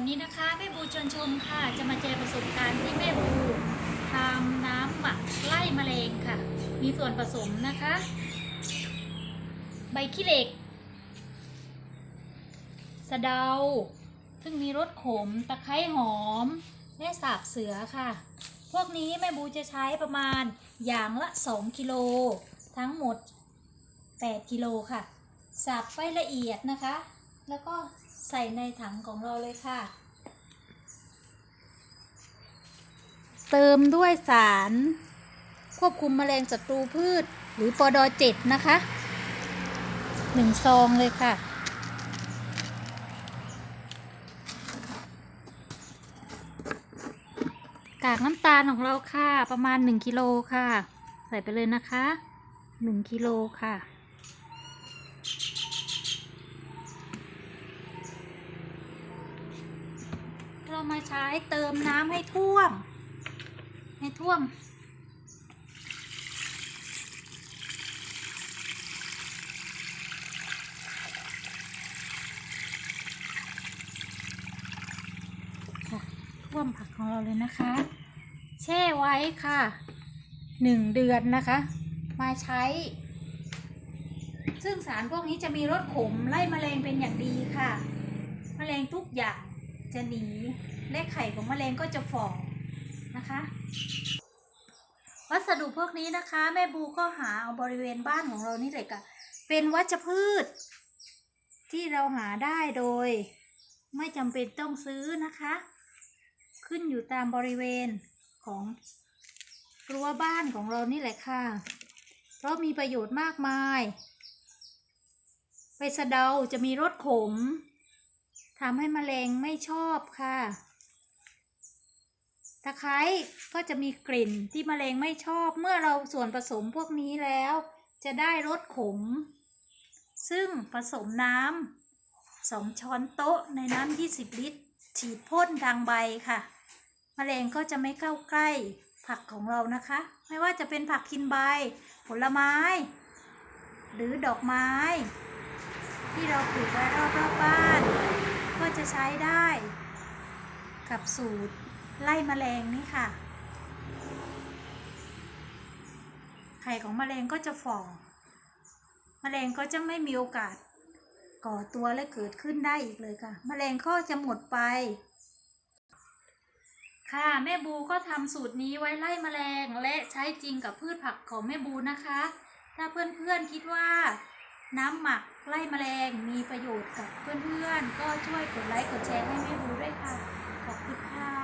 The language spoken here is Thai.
วันนี้นะคะแม่บูชวนชมค่ะ จะมาแชร์ประสบการณ์ที่แม่บูทำน้ำหมักไล่แมลงค่ะ มีส่วนผสมนะคะ ใบขี้เหล็ก สะเดา ซึ่งมีรสขม ตะไคร้หอม และสาบเสือค่ะ พวกนี้แม่บูจะใช้ประมาณอย่างละ 2 กิโล ทั้งหมด 8 กิโลค่ะ สับไว้ละเอียดนะคะ แล้วก็ ใส่ในถังของเราเลยค่ะ เติมด้วยสาร ควบคุมแมลงศัตรูพืช หรือปอดอเจ็ดนะคะหนึ่งซองเลยค่ะ กากน้ำตาลของเราค่ะ ประมาณ1กิโลค่ะ ใส่ไปเลยนะคะ1กิโลค่ะ เรามาใช้เติมน้ำให้ท่วม ให้ท่วมค่ะท่วมผักของเราเลยนะคะ แช่ไว้ค่ะหนึ่งเดือนนะคะ มาใช้ ซึ่งสารพวกนี้จะมีรสขมไล่แมลงเป็นอย่างดีค่ะแมลงทุกอย่าง จะหนี และไข่ของแมลงก็จะฝ่อนะคะ วัสดุพวกนี้นะคะ แม่บูก็หาเอาบริเวณบ้านของเรานี่เลยค่ะเป็นวัชพืช ที่เราหาได้โดย ไม่จำเป็นต้องซื้อนะคะ ขึ้นอยู่ตามบริเวณของรั้วบ้านของเรานี่แหละค่ะ เพราะมีประโยชน์มากมายใบสะเดาจะมีรสขมทำให้แมลงไม่ช อบค่ะ ตะไคร้ก็จะมีกลิ่นที่แมลงไม่ชอบเมื่อเราส่วนผสมพวกนี้แล้ว จะได้รสขม ซึ่งผสมน้ำสองช้อนโต๊ะในน้ำ20 ลิตร ฉีดพ่นทางใบค่ะแมลงก็จะไม่เข้าใกล้ผักของเรานะคะ ไม่ว่าจะเป็นผักกินใบ ผลไม้ หรือดอกไม้ ที่เราปลูกไว้รอบๆบบ้าน กับสูตรไล่แมลงนี่ค่ะ ไข่ของแมลงก็จะฝ่อแมลงก็จะไม่มีโอกาสก่อตัวและเกิดขึ้นได้อีกเลยค่ะแมลงก็จะหมดไป ค่ะแม่บูก็ทำสูตรนี้ไว้ไล่แมลงและใช้จริงกับพืชผักของแม่บูนะคะ ถ้าเพื่อนๆคิดว่าน้ำหมักไล่แมลงมีประโยชน์กับเพื่อนๆ ก็ช่วยกดไลค์กดแชร์ให้แม่บูด้วยค่ะ ขอบคุณค่ะ